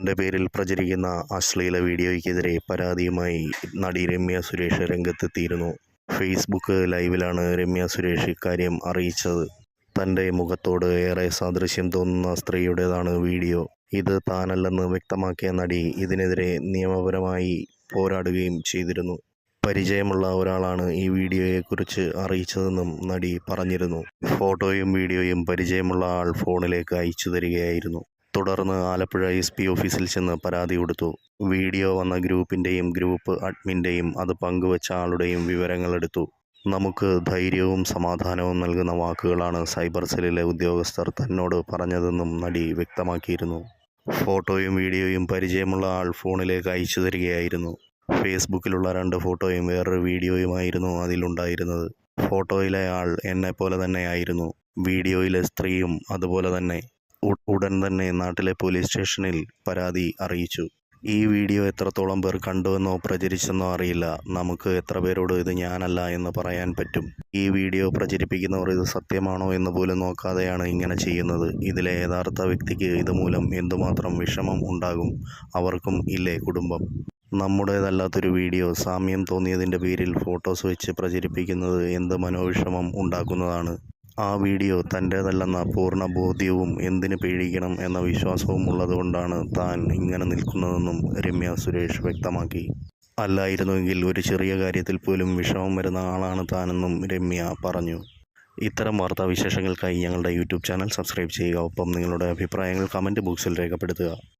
ന്റെ പേരിൽ പ്രചരിക്കുന്ന അശ്ലീല വീഡിയോയ്ക്കെതിരെ പരാതിയുമായി നടി രമ്യ സുരേഷ് രംഗത്തെത്തിയിരുന്നു. ഫേസ്ബുക്ക് ലൈവിലാണ് രമ്യ സുരേഷ് ഇക്കാര്യം അറിയിച്ചത്. തന്റെ മുഖത്തോട് ഏറെ സാദൃശ്യം തോന്നുന്ന സ്ത്രീയുടേതാണ് വീഡിയോ. ഇത് താനല്ലെന്ന് വ്യക്തമാക്കിയ നടി ഇതിനെതിരെ നിയമപരമായി പോരാടുകയും ചെയ്തിരുന്നു. പരിചയമുള്ള ഒരാളാണ് ഈ വീഡിയോയെക്കുറിച്ച് അറിയിച്ചതെന്നും നടി പറഞ്ഞിരുന്നു. ഫോട്ടോയും വീഡിയോയും പരിചയമുള്ള ആൾ ഫോണിലേക്ക് അയച്ചു തരികയായിരുന്നു. തുടർന്ന് ആലപ്പുഴ എസ് പി ഓഫീസിൽ ചെന്ന് പരാതി കൊടുത്തു. വീഡിയോ വന്ന ഗ്രൂപ്പിന്റെയും ഗ്രൂപ്പ് അഡ്മിന്റെയും അത് പങ്കുവച്ച ആളുടെയും വിവരങ്ങളെടുത്തു നമുക്ക് ധൈര്യവും സമാധാനവും നൽകുന്ന വാക്കുകളാണ് സൈബർ സെല്ലിലെ ഉദ്യോഗസ്ഥർ തന്നോട് പറഞ്ഞതെന്നും നടി വ്യക്തമാക്കിയിരുന്നു. ഫോട്ടോയും വീഡിയോയും പരിചയമുള്ള ആൾ ഫോണിലേക്ക് അയച്ചു തരികയായിരുന്നു. ഫേസ്ബുക്കിലുള്ള രണ്ട് ഫോട്ടോയും വേറൊരു വീഡിയോയുമായിരുന്നു അതിലുണ്ടായിരുന്നത്. ഫോട്ടോയിലെ ആൾ എന്നെ എന്നെപ്പോലെ തന്നെയായിരുന്നു. വീഡിയോയിലെ സ്ത്രീയും അതുപോലെ തന്നെ. ഉടൻ തന്നെ നാട്ടിലെ പോലീസ് സ്റ്റേഷനിൽ പരാതി അറിയിച്ചു. ഈ വീഡിയോ എത്രത്തോളം പേർ കണ്ടുവെന്നോ പ്രചരിച്ചെന്നോ അറിയില്ല. നമുക്ക് എത്ര പേരോട് ഇത് ഞാനല്ല എന്ന് പറയാൻ പറ്റും. ഈ വീഡിയോ പ്രചരിപ്പിക്കുന്നവർ ഇത് സത്യമാണോ എന്ന് പോലും നോക്കാതെയാണ് ഇങ്ങനെ ചെയ്യുന്നത്. ഇതിലെ യഥാർത്ഥ വ്യക്തിക്ക് ഇതുമൂലം എന്തുമാത്രം വിഷമം ഉണ്ടാകും അവർക്കും ഇല്ലേ കുടുംബം? നമ്മുടേതല്ലാത്തൊരു വീഡിയോ സാമ്യം തോന്നിയതിന്റെ പേരിൽ ഫോട്ടോസ് വെച്ച് പ്രചരിപ്പിക്കുന്നത് എന്ത് മനോവിഷമം ഉണ്ടാക്കുന്നതാണ്? ആ വീഡിയോ തന്റേതല്ലെന്ന പൂർണ ബോധ്യവും എന്തിന് പേടിക്കണം എന്ന വിശ്വാസവും ഉള്ളതുകൊണ്ടാണ് താൻ ഇങ്ങനെ നിൽക്കുന്നതെന്നും രമ്യ സുരേഷ് വ്യക്തമാക്കി. അല്ലായിരുന്നുവെങ്കിൽ ഒരു ചെറിയ കാര്യത്തിൽ പോലും വിഷമം വരുന്ന ആളാണ് താനെന്നും രമ്യ പറഞ്ഞു. ഇത്തരം വാർത്താ വിശേഷങ്ങൾക്കായി ഞങ്ങളുടെ യൂട്യൂബ് ചാനൽ സബ്സ്ക്രൈബ് ചെയ്യുക. ഒപ്പം നിങ്ങളുടെ അഭിപ്രായങ്ങൾ കമന്റ് ബോക്സിൽ രേഖപ്പെടുത്തുക.